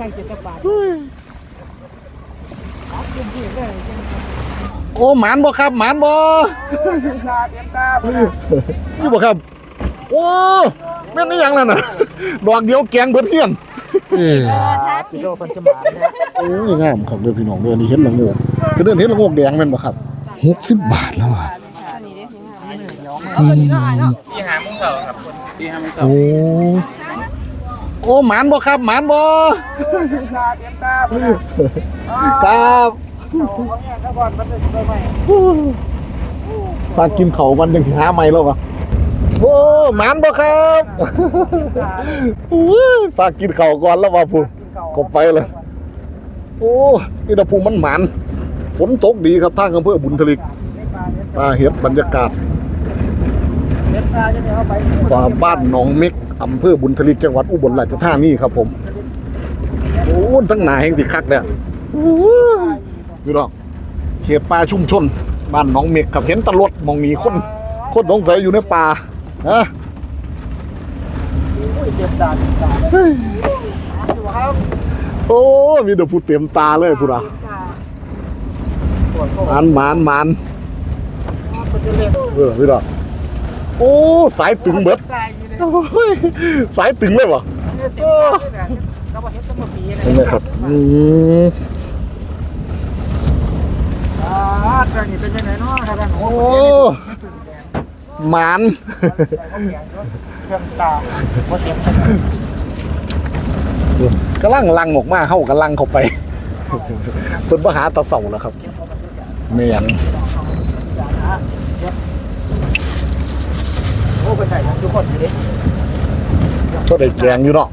ใกล้เจ็ดสิบบาทเฮ้ยครับจริงๆเลยโอ้หมานบ่ครับหมานบ่ตาเต็มตานี่บ่ครับ โอ้แม่นอีหยังนั่นน่ะดอกเดียวแกงเบิดเฮียนเอ้ยกิโลพันสมานนะโอ้ยงามของเด้อพี่น้องเด้อนี่เห็ดละโงกคือเดินเห็ดละโงกแดงแม่นบ่ครับ60บาทแล้วอะที่หามุ้งเสาครับคนที่หามุ้งเสาโอ้ โอ้หมานบ่ครับหมานบ่ตาเต็มตาครับเขาเนี่ยถ้าก่อนมันจะได้ไหมฝากกินเขาววันยังสิหาใหม่แล้ววะโอ้หมานบ่ครับอุ้ยฝากกินเขาวก่อนแล้วว่าพูก็ไปเลยโอ้นี่อุณหภูมิมันหมานฝนตกดีครับทางอำเภอบุญทลิกปลาเห็ดบรรยากาศเต็มตาจะได้เอาไปปลาบ้านหนองเม็ก อำเภอบุญทลิกจังหวัดอุบลราชธานีครับผมโอ้ทั้งหนาแห่งสิคักเนี่ยโอ้ยดูดอกเขตป่าชุ่มชน บ้านหนองเมกครับเห็นตลดมองหนีคนคนสงสัยอยู่ในป่าฮะอุ้ยเต็มตาเต็มตาเฮ้ยดูครับโอ้มีแต่ผู้เต็มตาเลยพูดอะมานมานมานมันเออพี่ดอกโอ้ สายตึงเบิด โอ้ยสายตึงเลยวะเต็มตาเลยนะเขาบอกเฮ็ดสมปีนะเห็นไหมครับอืมอ่าทางนี้เป็นยังไงเนาะทางนั้นโอ้หมานเครื่องตาว่าเต็มกำลังลังออกมาเข้ากำลังเข้าไปเพิ่นมาหาตาเสาแล้วครับเมียน โอ้เป็นทุกคนอยู่ดิก็ได้แกงอยู่เนาะ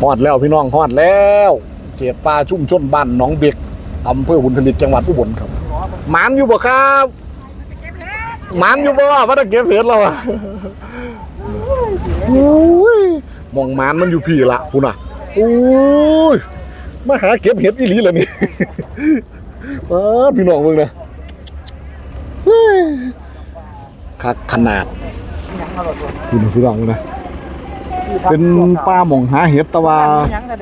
ฮอดแล้วพี่น้องฮอดแล้วเจ็ดปลาชุ่มชนบ้านหนองเบกอำเภอบุญทลิกจังหวัดอุบลครับหมานอยู่บ่ครับหมานอยู่บ่ว่าจะเก็บเห็ดแล้วอะโอ้ยมองหมานมันอยู่พี่ละคุณอะโอ้ยมาหาเก็บเห็ดอีหลีแล้วนี่เออพี่น้องเบิ่งนะ ขนาดยังมาหลดตัวพี่น้องพี่น้องนะเป็นป้าหมองหาเห็ดแต่ว่า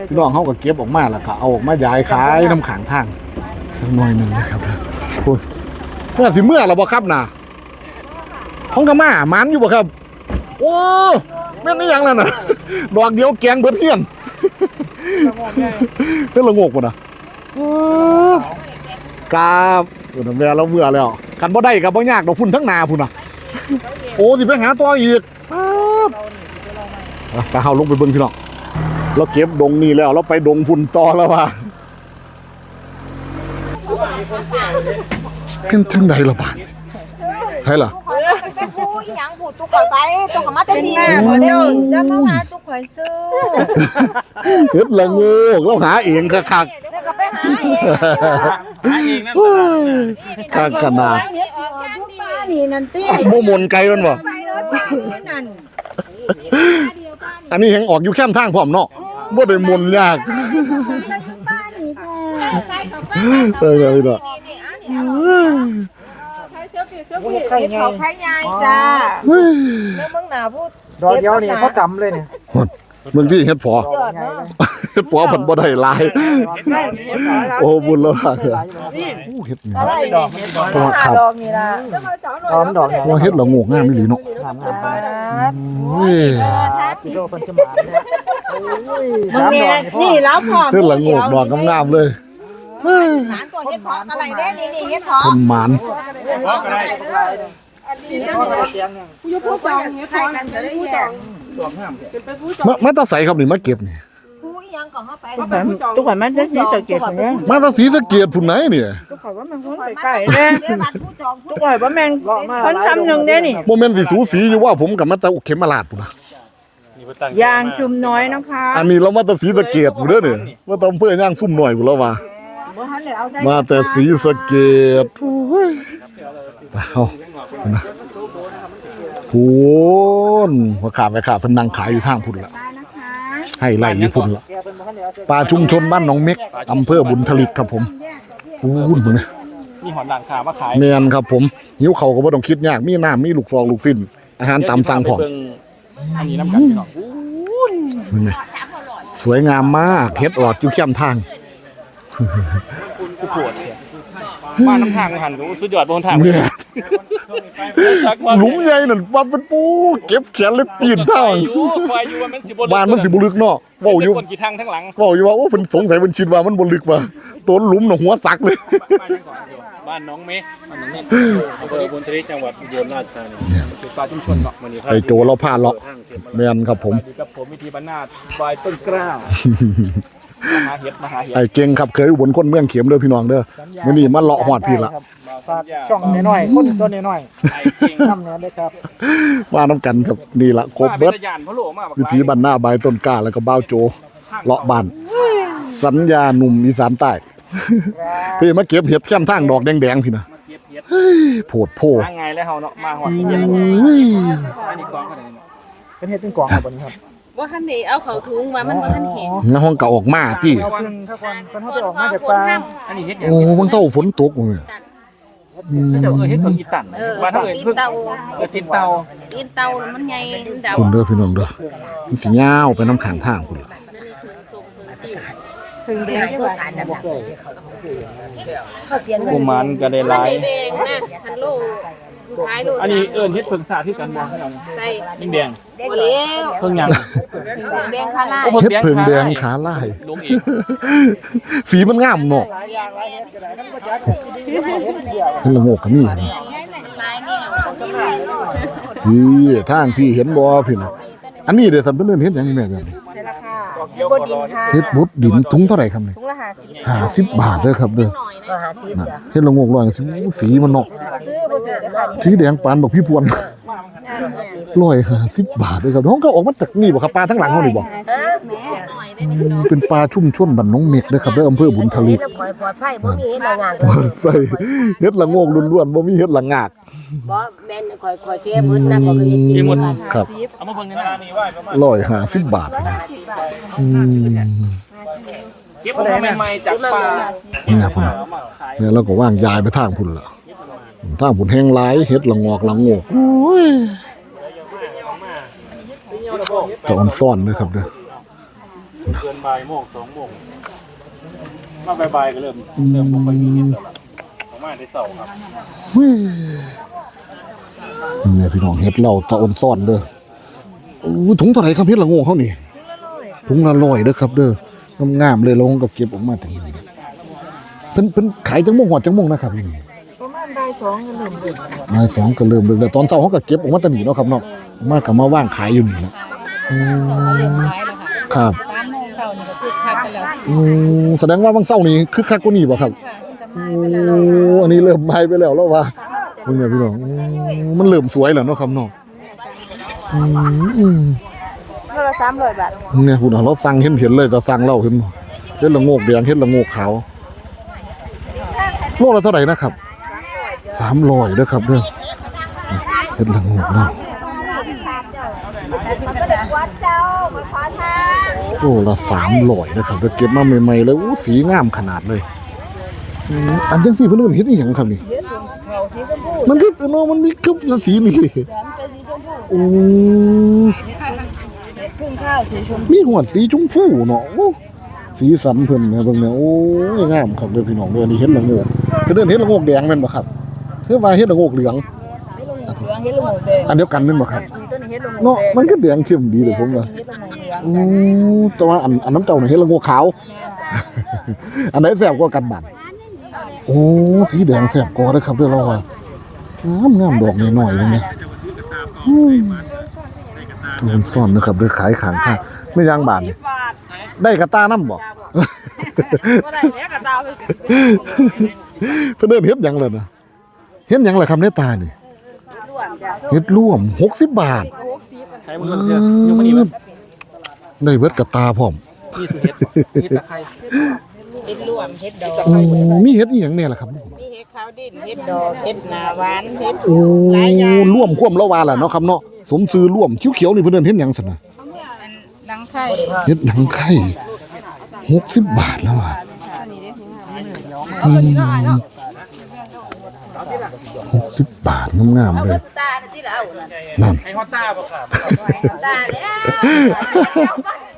พี่น้องเขาก็เก็บออกมาแล้วก็เอาออกมายายขายน้ำขังทางสักหน่อยหนึ่งนะครับโอ้ยเมื่อสิเมื่อเราบ่ครับน่ะของกะมาหมันอยู่บ่ครับ โอ้แม่นอีหยังนั่นน่ะดอกเดียวแกงเบิดเฮียนเพิ่นละงกบ่น่ะครับเพิ่นแม่เราเมื่อแล้วกันบ่ได้ก็บ่ยากดอกพุ่นทั้งนาพุ่นน่ะ โอ้สิไปหาตัวอีกป๊าบอะไปเฮาลงไปเบิ่งพี่น้องเราเก็บดงนี่แล้วเราไปดงพุ่นต่อแล้วว่ะเป็นถึงใดละบาดใช่ล่ะแต่ผู้อีหยังผู้ตุกข่อยไปตุกข่อยมาแต่นี่บ่เดี๋ยวจะมาหาตุกข่อยซื้อเฮ็ดละโงูเราหาเองคักเดี๋ยวก็ไปหาเองหาเองนั่นๆโอ้ยคักขนาด เฮ็ดออกทุกป้านี่นั่นติโมมนไกลมันบ่ไปเลยป้านี่นั่นอันนี้แฮงออกอยู่แคมทางพร้อมเนาะบ่ได้มนยากป้านี่แท้เออพี่น้องไข่เฮ็ดไงเขาไข่ใหญ่จ้าเฮ้ยแล้วมึงหน้าพูดดอกเดียวนี่เขากำเลยเนี่ย เมืองที่เฮ็ดพอ ยอดเนาะเฮ็ดพอเพิ่นบ่ได้หลายโอ้บุญแล้วล่ะโอ้เฮ็ดนี่อะไรดอกตัวขาดอกนี่ล่ะหอมดอกเนี่ยว่าเฮ็ดละโงกงามอีหลีเนาะงามงามโอ้ยกิโลพันสมานนะโอ้ยมึงสามดแม่อกนี่นี่แล้วพอเฮ็ดละโงกดอกงามๆเลยหลานตัวเฮ็ดเพาะอะไรเด้นี่นี่เฮ็ดเพาะเพิ่นหมานเพราะอะไรใครกันจะได้ แยกมามาแตาใสครับนี่มาเก็บนี่ผู้อีหยังก็มาไปทุกคนมันจะสีสะเก็ดอย่างเงี้ยมาแตาสีสะเกียดพุ่นไหนเนี่ยทุกคนว่ามันคงใกล้ๆเด้บัตรผู้จองผู้ทุกคนว่าแมงคนทำหนึ่งเด้นี่บ่แม่นสิสูสีอยู่ว่าผมกับมาแตาเข็มมาลาดพุ่นน่ะยางชุมน้อยนะคะอันนี้เรามาแตาสีสะเกียดพุ่นเด้อนี่ว่าแตาอำเภอย่างซุ่มหน่อยพุ่นแล้วว่าบ่ทันได้เอาได้มาแต่สีสะเกียดโอ้ยไปเอานะ พูนหัวขาไปขาเพิ่นนั่งขายอยู่ข้างพุ่นละให้ไล่อยู่พุ่นละป่าชุมชนบ้านหนองเม็กอำเภอบุญทลิกครับผมพูนพุ่นนะมีหอนด่างขามาขายแม่นครับผมหิวเขาวก็บ่ต้องคิดยากมีน้ำมีลูกฟองลูกสิ้นอาหารตามสั่งพร้อมไปเบิ่อันนี้น้ำกันพี่น้องเห็นไหมสวยงามมากเฮ็ดออดอยู่แคมทางกูปวดเนี่ยบ้านน้ำทางหันกูสุดยอดบนทางเนี่ยสักวัน หลุมใหญ่นั่นว่าเป็นปูเก็บแขนเลยปีนทางอยู่คอยอยู่ว่ามันสิบบ้านมันสิบ่ลึกเนาะเว้าอยู่คนกี่ทางทั้งหลังเว้าอยู่ว่าโอ้เพิ่นสงสัยเพิ่นคิดว่ามันบ่ลึกว่ะต้นหลุมน่ะหัวสักเลย บ้านน้องเมฆบ้านน้องเมฆอำเภอบุญทรีจังหวัดอุบลราชธานีคือปลาชุมชนเนาะมันนี่ไอ้โจเราพาเลาะแม่นครับผมดีกับผมวิธีบรรณาตบายต้นกล้าวมหาเห็ดมหาเห็ดไอ้เก่งครับเคยอุบลคนเมืองเข็มเด้อพี่น้องเด้อมื้อนี้มาเลาะฮอดพี่ละ ฝากช่องน้อยๆคนตัวน้อยไอ้เก่งๆทำเนี้ยเลยครับมาน้ำกันครับนี่ละครบเบิดยานพะโลมากวิถีบรรณาใบายต้นกล้าแล้วก็บ้าวโจเลาะบ้านสัญญาหนุ่มอีสานใต้ พี่มาเก็บเห็ดแก้มทางดอกแดงๆพี่นะเก็บเห็ดโผดโพทางไงแล้วเฮาเนาะมาหอดเย็นอุ้ยอันนี้กองเขาไหนเนาะเป็นเฮ็ดเป็นกล่องครับวันนี้ครับว่าท่านนี่เอาเขาถุงมามันบ่ทันเห็นในห้องก็ออกมาที่เอาเพิ่งถ้าก่อนเพิ่นเขาไปออกมาจากปลาอันนี้เห็ดอย่างโอ้มันเศร้าฝนตกเลยอืม เจ้าเออเห็ดเพิ่งอีตันเออบ้านเฮาเอ้ยตีนเพิ่งเตาเออตินเตาตีนเตามันใหญ่ดาวคุณเด้อพี่น้องเด้อมันสิยาวไปน้ำขังทางคุณล่ะถึงเดือนตัวการนะกุมารก็ได้มันหลายได้เบงนะฮัลโหล ท้ายโลอันนี้เอิ้นเฮ็ดเพิ่งสาที่กันบ่ครับใส่ยิ่งแดงบ่เลี้ยวเพิ่งหยังแดงคาร่าโอ้เฮ็ดเพิงแดงขาลายลุงอีกสีมันงามเนาะเห็นละโงกก็มีลายนี่พี่ทางพี่เห็นบ่พี่น่ะอันนี้เด้อสันเพิ่นเอิ้นเฮ็ดหยังนี่แม่แบบนี้ใช่ละค่ะ บนดินค่ะเฮ็ดบดดินถุงเท่าไหร่ครับนี่ถุงละห้าสิบห้าสิบบาทเด้อครับเด้อก็ห้าสิบน่ะจ้ะเฮ็ดละโงกร้อยสิสีมันเนาะซื้อบ่ซื้อเด้อค่ะสีแดงปานบอกพี่พวนร้อยห้าสิบบาทเลยครับน้องก็ออกมาจากนี่บ่ครับปลาทั้งหลังเขานี่บ่หน่อยได้นิดหน่อยเป็นปลาชุ่มชนบ้านน้องเม็กเด้อครับเด้ออำเภอบุญทลิกเฮ็ดปล่อยปลอดภัยบ่มีเฮ็ดงานบ่ใส่เฮ็ดละโงกล้วนๆบ่มีเฮ็ดละงาก บ่แม่นข่อยข่อยเก็บหมดนะบ่เคยเฮ็ดมีหมดครับเอามาเพิ่งนี่นะนี่ว่าประมาณร้อยห้าสิบบาทอืมเก็บมาใหม่ๆจากป่าเนี่ยพุ่นน่ะเนี่ยเราก็ว่างยายไปทางพุ่นล่ะทางพุ่นแห้งหลายเฮ็ดละงอกละโงกโอ้ยตอนซ่อนเด้อครับเด้อเกินบ่ายโมงสองโมงมาบ่ายๆก็เริ่มเริ่มบ่ค่อยมีเห็ดแล้วล่ะประ มาณได้เสาร์ครับเฮ้ยนี่พี่น้องเฮ็ดเหล้าตะออนซ่อนเด้ออู้ถุงเท่าไหร่ครับเฮ็ดละโงกเขานี่ถุงละร้อยเด้อครับ เด้องามๆเลยลงกับเก็บออกมาถึงนี่เพิ่นเพิ่นขายจังโมงหอดจังโมงนะครับนี่ประมาณบ่าย2ก็เริ่มเบิดนายสองก็เริ่มเลิกแล้วตอนเช้าเขาก็เก็บออกมาแตะหนีเนาะครับเนาะมากับมาว่างขายอยู่นี่แหละอืมครับอืมแสดงว่าบางเช้านี้คึกคักกว่านี้บ่ครับ โอ้อันนี้เริ่มไหม้ไปแล้วแล้วว่าเบิ่งเนี่ยพี่น้องอืมมันเริ่มสวยแล้วเนาะครับเนาะอืมเท่าละ300บาทเนี่ยคุณเราสั่งเห็นเห็นเลยแต่สั่งเราเห็นบ่เห็ดละโงกแดงเห็ดละโงกขาวโลละเท่าไหร่นะครับสามร้อยเด้อครับเด้อเห็ดละโงกเนาะวัดเจ้ามาขอทานโลละสามร้อยนะครับเด้อเก็บมาใหม่ๆเลยอู้สีงามขนาดเลย อืมอันจังสี่เพิ่นเอิ้นเฮ็ดอีหยังครับนี่เขาสีชมพูมันคือเนาะมันมีคึบสีนี่เป็นสีชมพูโอ้ครึ่งข้าวสีชมมีหวดสีชมพูเนาะโอ้สีสันเพิ่นเนี่ยเบิ่งเนี่ยโอ้ยงามครับเด้อพี่น้องเด้อนี่เฮ็ดละโงกเพิ่นเอิ้นเฮ็ดละโงกแดงแม่นบ่ครับคือว่าเฮ็ดละโงกเหลืองเหลืองเฮ็ดละโงกแดงอันเดียวกันแม่นบ่ครับต้นเฮ็ดละโงกเนาะแดงมันก็แดงเข้มดีเลยผมว่า เฮ็ดละโงกเหลืองโอ้แต่ว่าอันอันน้ำเจ้านี่เฮ็ดละโงกขาว อันไหนแซ่บกว่ากันบัด โอ้ สีแดงแซ่บกว่าเด้อครับเด้อเราว่างามงามดอกน้อยๆเลยเนี่ยอุ้ยมันซ่อนนะครับเด้อขายข้างทางไม่ยางบาทนี่ได้กระตาน้ำบ่บ่ได้แล้วก็ดาวเพิ่นเดินเฮ็ดหยังเลยนะเฮ็ดหยังล่ะครับในตานี่เฮ็ดร่วม60บาทใช้มือเถอะยังไม่ดีมั้ยได้เบิดกระตาพร้อมนี่สุดเห็ดนี่ตะไคร้ เฮ็ดรวมเฮ็ดดอกอืมมีเฮ็ดอีหยังแน่ล่ะครับ มีเฮ็ดขาวดินเฮ็ดดอกเฮ็ดหนาหวานเฮ็ดโอ้ร่วมความละวาล่ะเนาะครับเนาะสมซื้อร่วมเขียวๆนี่เพิ่นเดินเฮ็ดหยังซั่นน่ะดังไข่เฮ็ดหนังไข่60บาทแล้วอะอืม60บาทงามๆเลย ตาที่ละเอานั่น ให้ฮอตต้าบ่ครับ ตาแล้ว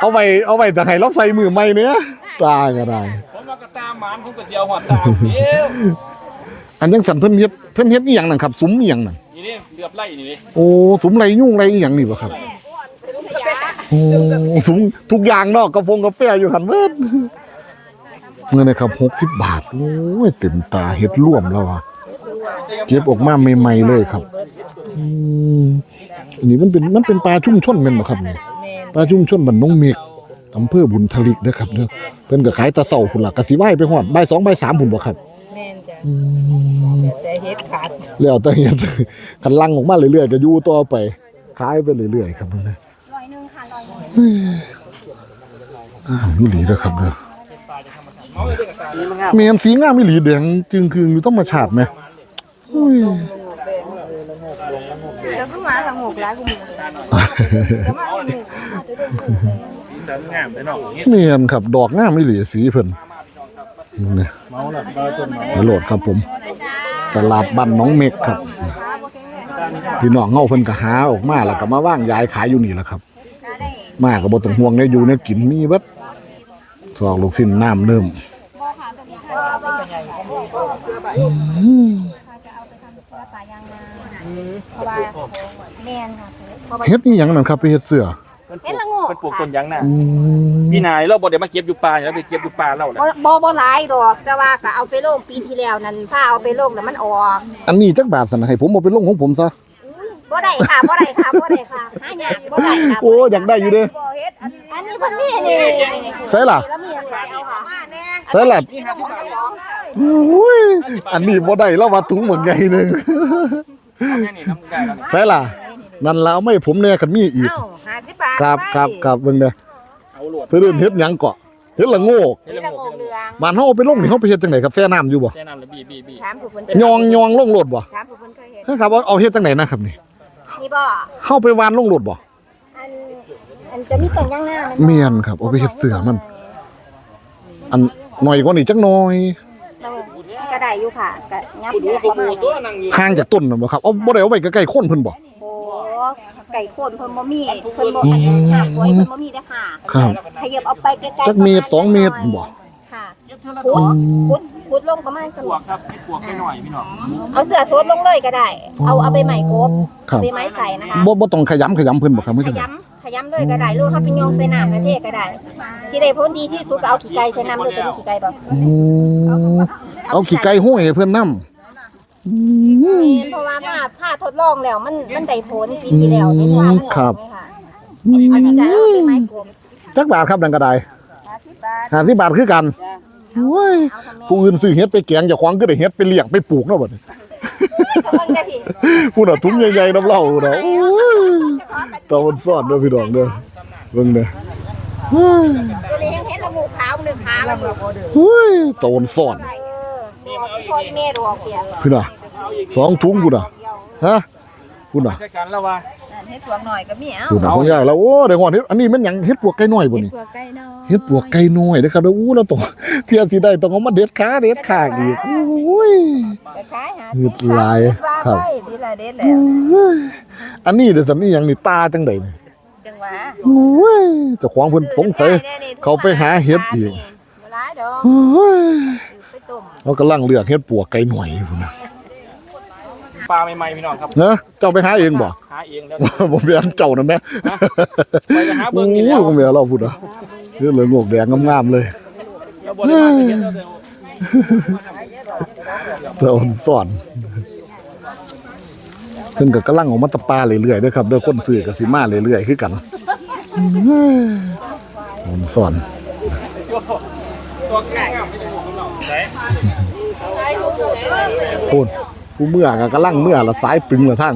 เอาไปเอาไปแต่ให้เราใส่มือใหม่เนี่ยตายก็ได้ผมว่ากระตามหมานผมก็เจียวหัวตามเดียวอันยังสั่นเพิ่นเฮ็ดเพิ่นเฮ็ดอีหยังนั่นครับซุ้มอีหยังนั่นนี่นี่เลือบไล่นี่นี่โอ้ซุ้มไรยุ่งไรอีหยังนี่บ่ครับโอ้ซุ้มทุกอย่างเนาะกาแฟกาแฟอยู่หั่นเบิดเงินนะครับ60บาทโอ้ยเต็มตาเฮ็ดร่วมแล้วอะเก็บออกมาใหม่ๆเลยครับอืมอันนี้มันเป็นมันเป็นปลาชุ่มชนแม่นบ่ครับนี่ ปลาชุ่มชนบ้านน้องเมฆอำเภอบุญทลิกเด้อครับเด้อเพิ่นก็ขายแตะเช้าพุ่นล่ะก็สิไหว้ไปฮอดบ่าย2บ่าย3พุ่นบ่ครับแม่นจ้ะอืมแต่เฮ็ดขาดแล้วแต่เฮ็ดกันลังออกมาเรื่อยๆก็อยู่ต่อไปขายไปเรื่อยๆครับนั่นแหละร้อยนึงค่ะร้อยนึงอ้าวนี่หลีเด้อครับเด้อแม่นสีงามอีหลีแดงจึงคืออยู่ธรรมชาติไหมอุ้ยแล้วก็ มาทางหมกหลายกูมือสีสันงามเลยเนาะแม่นครับ ดอกงามอีหลีสีเพิ่นนี่เมาแล้วก็ต้นเมาโหลดครับผมตลาดบ้านน้องเมฆครับพี่น้องเฮาเพิ่นก็หาออกมาแล้วก็มาว่างยายขายอยู่นี่แหละครับ มาก็บ่ต้องห่วงได้อยู่ในกินมีเบิดสอกลูกชิ้นน้ำเนิ่ม แม่นค่ะเฮ็ดอีหยังนั่นครับไปเฮ็ดเสื้อเฮ็ดละโงกเป็นปลูกต้นยางนาอืมพี่นายเราบ่ได้มาเก็บอยู่ป่าแล้วไปเก็บอยู่ป่าเราแหละบ่บ่บ่หลายดอก แต่ว่าก็เอาไปลงปีที่แล้วนั่นถ้าเอาไปลงแล้วมันออกอันนี้จักบาทซั่นนะให้ผมเอาไปลงของผมซะ บ่ได้ค่ะบ่ได้ค่ะบ่ได้ค่ะหายากบ่ได้ค่ะโอ้อยากได้อยู่เด้ บ่เฮ็ดอันอันนี้เพิ่นมีนี่ใส่ล่ะ แล้วมีอันนี้เอาค่ะมาแน่ใส่ล่ะอุ้ยอันนี้บ่ได้แล้วว่าถุงเหมือนไงหนึง เอาแค่นี้ทำได้แล้วนี่ใส่ล่ะ นั่นแล้วไม่ผมแน่คันมีอีกเอ้า50บาทครับครับครับเบิ่งเด้อเอาโหลดเพิ่นเอิ้นเฮ็ดหยังเกาะเฮ็ดละโงกให้เฮ็ละดโงละกโงกเหลืองบ้านเฮาเอาไปลงนี่เฮาไปเฮ็ดจังไดครับแช่น้ำอยู่บ่แค่นั้นละบีบีบีถามผู้เพิ่นยองยองลงโลดบ่ถามผู้เพิ่นเคยเฮ็ดครับว่าเอาเฮ็ดจังไดนะครับนี่นี่บ่เฮาไปวานลงโลดบ่อันอันจะมีต้นยางนาแม่นครับเอาไปเฮ็ดเสื้อมัน อันหน่อยกว่านี้จักหน่อย ก็ได้อยู่ค่ะก็ยับดูกูปูตัวนั่งอยู่ห่างจากต้นน่ะบ่ครับเอาบ่ได้เอาไว้ใกล้ๆคนเพิ่นบ่ โอ้ไก่ข้นเพิ่นบ่มีเพิ่นบ่อันนี้ค่ะป่วยเพิ่นบ่มีเด้อค่ะครับ ขยับเอาไปไกลๆจักเมตรสองเมตรบ่ ค่ะเก็บเท่าละขุตัวดขุดขุดลงประมาณสปลวกครับเก็บปลวกแค่หน่อยพี่น้องเอาเสื้อโซดลงเลยก็ได้ เอาเอาไปใหม่กบครับไปไม้ใส่นะคะบ่บ่ต้องขยำขยำเพิ่นบ่ครับไม่ขใช่ยำข ยำเลยก็ได้หรือว่าเขาเป็นโยงใส่น้ำแล้วเทก็ได้สิได้ผลดีที่สุดก็เอาขี้ไก่ใส่น้ำเลยจะมีขี้ไก่บ่อืมเอาขี้ไก่ห้อยให้เพิ่นนำเพราะว่ามาผ้าทดลองแล้วมันมันได้ผลปีที่แล้วในเนื้อมันออกครับนี่ค่ะเอาขี้ไก่เอาไปไม้กบจักบาทครับดังกระได50บาท50บาทคือกันโอ้ยเอาทำแม่ผู้อื่นซื้อเฮ็ดไปแกงเจ้าของก็ได้เฮ็ดไปเลี้ยงไปปลูกเนาะบัดนี้ก็เบิ่งได้พี่พูดน่ะถุงใหญ่ๆน้ำเหล้าเนาะโอ้ย ตามันซ่อนเด้อพี่น้องเด้อเบิ่งเด้อตัวนี้ยังเห็นละหมูขาวหนึ่งขามันอยู่เฮ้ยตามันซ่อนเออพอที่แม่ดอกเสียพี่น่ะสองถุงพุ่นน่ะฮะพุ่นน่ะใช้กันแล้วว่านั่นเฮ็ดสวงหน่อยก็มีเอ้าพุ่นน่ะของยายแล้วโอ้ได้งอนเฮ็ดอันนี้มันหยังเฮ็ดปวกไก่น้อยบ่นี่ตัวไก่น้อยเฮ็ดปวกไก่น้อยเด้อครับเด้ออู้แล้วต้องเที่ยสิได้ต้องเอามาเด็ดขาเด็ดขากอีกโอ้ยก็ขายหาเฮ็ดหลายครับไปทีละเด็ดแล้ว อันนี้เด้อซั่นนี่หยังนี่ตาจังไดนี่จังหวะโอ้ยเจ้าของเพิ่นสงสัย เขาไปหาเห็ดอีก บ่หลายดอกโอ้ยไปต้มเขากำลังเลือกเฮ็ดปวกไก่หน่อยพุ่นน่ะปลาใหม่ๆพี่น้องครับเนะเจ้าไปหาเองบ่ หาเองแล้วบ่แม่นเจ้านั่นแหมไปหาโอ้เบิ่งยนี่แล้วบ่แม่นเราพุ่นน่ะเฮ็ดเลยงอกแดงงามๆเลยเราบ่ได้มาเก็บแล้วแต่แต่อ่อนซ่อน เพิ่นก็กำลังออกมาตะปาเรื่อยๆเด้อครับเด้อคนซื้อก็สิมาเรื่อยๆคือกันฮู้นซ้อนโพูนผู้เมื่อก็กำลังเมื่อละสายตึงละทาง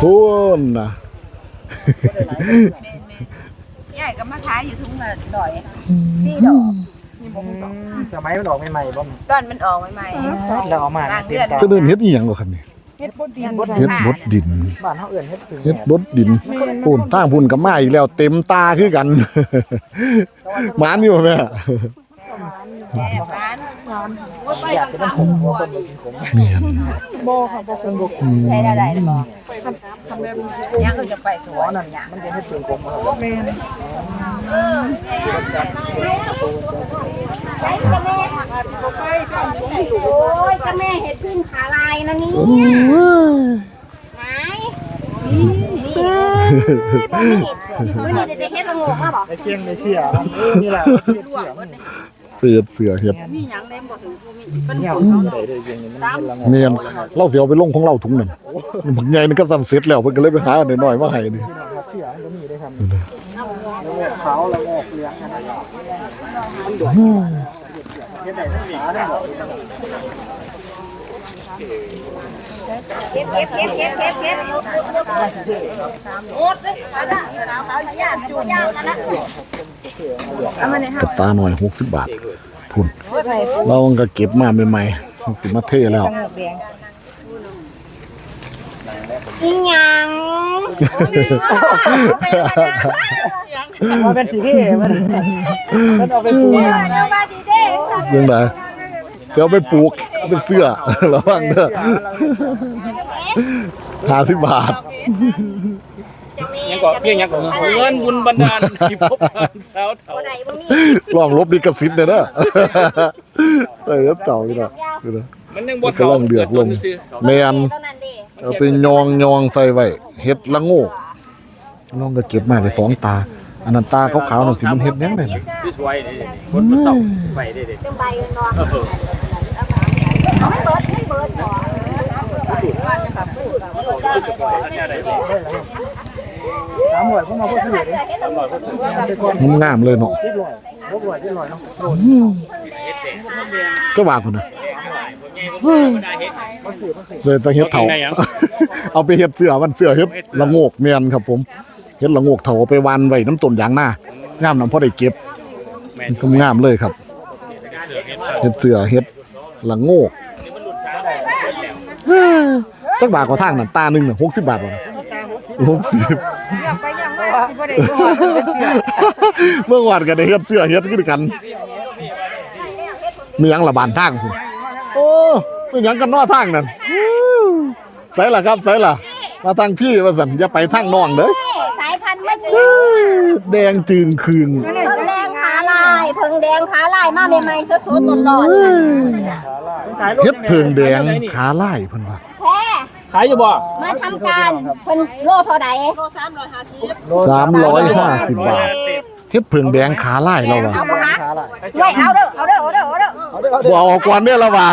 พูนนะใหญ่ก็มาขายอยู่ทุ่งละดอยสี่ดอก สมัยมันออกใหม่ๆบ่มตอนมันออกใหม่ๆเราเอามาเต็มตาก็เดินเฮ็ดอีหยังบ่ครับนี่เฮ็ดบดดินเฮ็ดบดดินบ้านเฮาเอิ้นเฮ็ดถึงเฮ็ดบดดินพูนทางพูนกับมาอีกแล้วเต็มตาคือกันหมานอยู่แม่แก่บ้านอยากจะเป็นสมหัวคนบ่กินขมเมียนบ่ครับบ่คนบ่อืมใช้ได้ได้บ่ ไยังก็จะไปสวนนั่นมันจะให้เปลืองผมครับแม่นโอ้ยก็แม่เห็ดขึ้นขาลายนะนี่หายนี่บ่มีมื้อนี้จะเฮ็ดละงกมาบ่ไอ้เกียงในเชี่ยนี่แหละเชี่ยเชี่ยมันเสือเสือเห็ดเนี่ยมันได้ได้ยังมันเป็นละงเมียนเราเสียเอาไปลงของเราถุงหนึ่งบักใหญ่นี่ก็ทำเสร็จแล้วเพิ่นก็เลยไปหาอันน้อยๆมาให้นี่เชี่ยมันก็มีได้ทำละงกขาวละงกเหลืองอะไรมันดุเฮ็ดได้ทั้งขาได้บ่ เก็บเก็บเก็บเก็บเก็บเก็บโอ๊ดเลยมาละเอาย่างจูย่างมาละเอยฮะตาหน่อย60บาทพุ่นเราก็เก็บมาใหม่ๆสิมาเทแล้วอีหยังมาเป็นสีที่มันเอาไปปลูกเดี๋ยวมาดี เด้จังไดจะเอาไปปลูกเอาเป็นเสื้อระวังเด้อ50บาท ยังก็เพียงยังก็เงินบุญบันดาลที่พบผ่านสาวเฒ่าบ่ได้บ่มีลองลบลิขสิทธิ์เด้อเด้อเอ้ยเต่านี่เนาะนี่เนาะมันยังบ่กำลังเดือดลงซื่อแม่นเท่านั้นเด้เอาไปยองยองใส่ไว้เฮ็ดละโง่ลองก็เก็บมาได้สองตา อันนั้นตาขาวๆนั่นสิมันเฮ็ดหยังได้น่ะๆสวยๆนี่คนบ่เฒ่าไปได้เด้จังใบเนาะเออเอาให้เบิดให้เบิดก่อนสามหน่วยพวกมาพวกที่เหลือเนี่ยงามๆเลยเนาะเจ็ดร้อยหกร้อยเจ็ดร้อยเนาะโดนก็ว่าพุ่นน่ะมาสื่อมาสื่อเลยแตะเฮ็ดเถาเอาไปเฮ็ดเสื้อมันเสื้อเฮ็ดละโงกแม่นครับผม เฮ็ดละโงกเถาเอาไปวานไว้น้ำต้นยางหน้างามนำพอได้เก็บมันก็งามเลยครับเฮ็ดเสื้อเฮ็ดละโงกจักบาทกว่าทางนั่นตาหนึงน่ะ60บาทบ่นะ60ไปยังว่าสิบ่ได้ก่อนเมื่อวานก็ได้เฮ็ดเสื้อเฮ็ดคือกันมีหยังละบานทางพุ่นโอ้มีหยังกันนอทางนั่นอู้ใส่ล่ะครับใส่ล่ะมาทางพี่ว่าซั่นอย่าไปทางน้องเด้อสายพั นธุ์เมื่อกี้อื้อแดงจึงคืงเพิ่งแดงขาลายเพิ่งแดงขาลายมาใหม่ๆสดๆร้อนเฮ็ดเพิงแดงขาลายเพิ่นว่าๆแท้ขายอยู่บ่มาทำการเพิ่นโลเท่าใด350บาทเฮ็ดเพิงแดงขาลายแล้วว่ะเอาบ่ฮะขาลายไม่เอาเด้อเอาเด้อเอาเด้อเอาเด้อเอาเด้อเอาเด้อบ่เอาก่อนเด้อละว่า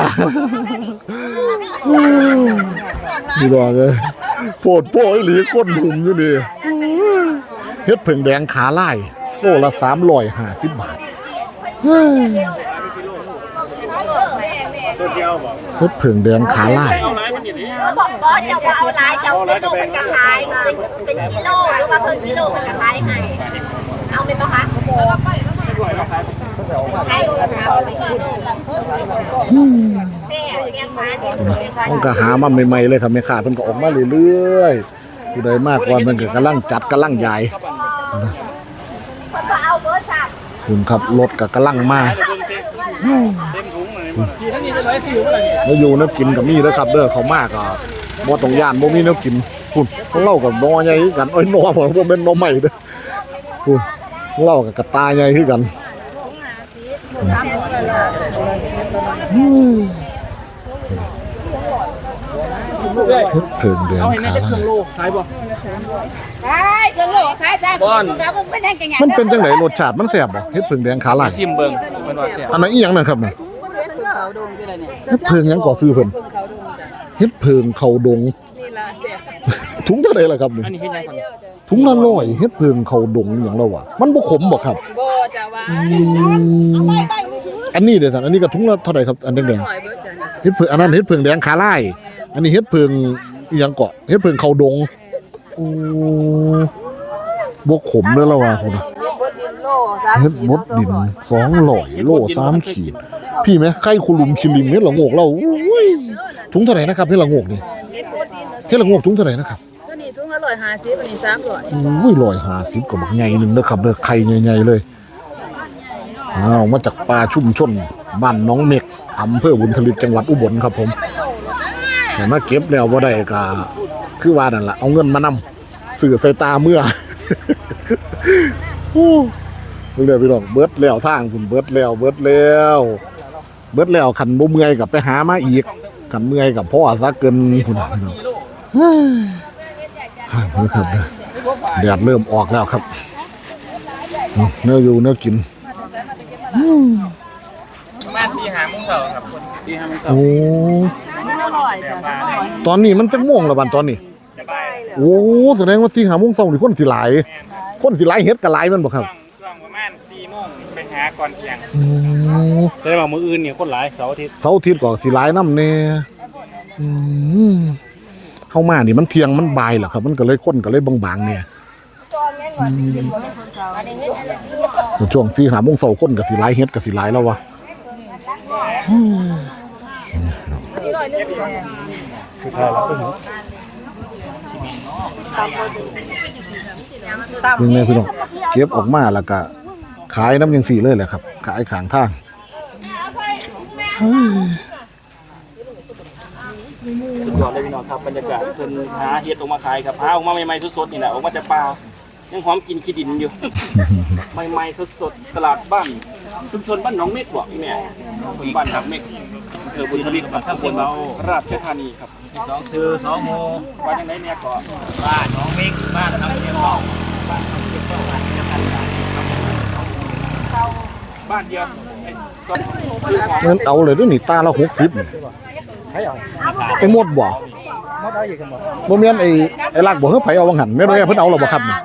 นี่ดอกเอ้ยโพดโพอีหลีก้นหุ่มอยู่นี่ เฮ็ดเพิงแดงขาลายโลละ350บาทตัวเดียวบ่เฮ็ดเพิงแดงขาลายเอาหลายมันนี่ดิบอกบ่เจ้าบ่เอาลายเจ้าเป็นโลเป็นกระขายเป็นเป็นกิโลหรือว่าเพิ่นกิโลเป็นกระขายให้เอาเป็นบ่คะขายโลละ300แซ่บแกงฟ้าเนี่ยแกงฟ้ามันก็หามาใหม่ๆเลยครับแม่ค้าเพิ่นก็ออกมาเรื่อยๆ ผู้ใดมากกว่ามันก็กำลังจัดกำลังใหญ่คุณขับรถกับกำลังมากล้อยู่นับกินกับมีแล้วครับเด้อเขามากอะบ่ตองย่านบ่มีนับกินคุณเล่ากับนอใหญ่กันอ้อยนอผมเป็นนอใหม่เด้อคุณเล่ากับกระตาใหญ่ขึ้นกันอืม เรื่อยเพิ่งเดือนเอาให้แม่ขาจะเครื่องลายโลขายบ่ขายจังโลขายจ้าบ้านแล้วมันเป็นจังไงมันเป็นจังไดรสชาติมันแซ่บบ่เฮ็ดเพิ่งแดงขาลายซิมเบิ่งมันว่าแซ่บอันนั้นอีหยังนั่นครับเนี่ยเฮ็ดเพิงหยังก่อซื้อเพิ่นเฮ็ดเพิงเขาดงถุงเท่าใดล่ะครับนี่อันนี้เฮ็ดยังก่อนถุงละร้อยเฮ็ดเพิงเขาดงอหย่างเราวะมันบ่ขมบ่ครับ บ่จะว่าอืมอันนี้เด้อท่านอันนี้ก็ถุงละเท่าใดครับอันแดงๆเฮ็ดเพิงอันนั้นเฮ็ดเพิงแดงขาลาย อันนี้เฮ็ดเพิงอีหยังเกาะเฮ็ดเพิงเขาดงโอ้บ่ขมเด้อเราว่าพุ่นน่ะเฮ็ดบดดิน200โล3ขีด พี่ไหมไข่คุลุมคิริมเฮ็ดละโงกเราอุ้ยถุงเท่าไหร่นะครับเฮ็ดละโงกนี่เฮ็ดละโงกถุงเท่าไหร่นะครับตัวนี้ถุงละ150อันนี้300อุ้ยร้อยห้าสิบก็บักใหญ่หนึ่งนะครับเด้อไข่ใหญ่ๆเลยอ้าวมาจากป่าชุ่มชนบ้านหน้องเม็กอำเภอบุญทลิกจังหวัดอุบลครับผมแต่ มาเก็บแล้วบ่ได้ก็คือว่านั่นล่ะเอาเงินมานำสื่อใส่ตาเมื่อโอ้เพิ่งได้พี่น้องเบิดแล้วทางคุณเบิดแล้วเบิดแล้วเบิดแล้วขันบ่เมื่อยกับไปหามาอีกขันเมื่อยกับพ่อซะเกินคุณพี่น้องเฮ้ยฮ่าเบิ่งครับเด้อแดดเริ่มออกแล้วครับเอาเนื้ออยู่เนื้อกินประมาณสี่หาโมงเช้าครับคนสี่หาโมงเช้า โอ้ตอนนี้มันจะม่วงแล้วบันตอนนี้ จะบ่ายโอ้แสดงว่าสี่หาโมงเช้านี่คนสิหลายคนสิหลายเฮ็ดก็หลายแมันบ่ครับช่วงช่วงประมาณสี่โมงไปหาก่อนเที่ยงโอ้แสดงว่ามื้ออื่นเนี่ยคนหลายเสาร์อาทิตย์เสาร์อาทิตย์ก็สิหลายนำแน่อืมเข้ามานี่มันเที่ยงมันบ่ายแหละครับ มันก็เลยคนก็เลยบางๆเนี่ยช่วงสี่หาโมงเช้าคนก็สิหลายเฮ็ดก็สิหลายแล้ววะ คือถ้าเราก็เห็นนี่แม่พี่น้องเก็บออกมาแล้วก็ขายน้ำยังสี่เลยแหละครับ ขายขางทางสุดยอดเลยพี่น้องครับบรรยากาศเพิ่นหาเฮ็ดออกมาขายครับหาออกมาใหม่ๆสดๆนี่แหละออกมาจากป่า ยังหอมกินขี้ดินอยู่ ใหม่ๆสดๆตลาดบ้านชุมชนบ้านหนองเม็กบอกพี่แม่คนบ้านหนองเม็กอำเภอบุญทลิกบ้านตำบลราชธานีครับสองคือสองโมบ้านยังไงเนี่ยก็บ้านหนองเม็กบ้านทำเทียมบ้านบ้านทำเทียมบ้านเดียวไอ้สองคือของเงินเอาเลยเด้วยนี่ตาละหกสิบให้เอาไอ้หมดบ่มดเอาอีกกันบ่บ่แม่นไอ้ไอ้ลากบ่เฮาไผเอาวังหันแม่นว่าเพิ่นเอาแล้วบ่ครับนี่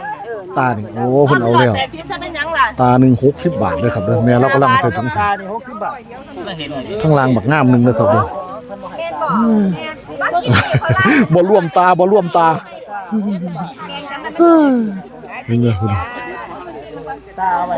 ตานี่โอ้เพิ่นเอาแล้วแต่ทิพย์จะเป็นหยังล่ะตาหนึง60บาทเด้อครับเด้อแม่เรากำลังใส่ถุงตานี่หกสิบบาทข้างล่างบักงามหนึงเด้อครับเด้อแม่นบอกแม่นบ้านที่นี่เขาล่าบ่ร่วมตาบ่ร่วมตาแกงกันมันนี่ไงคุณ ตาเอาไว้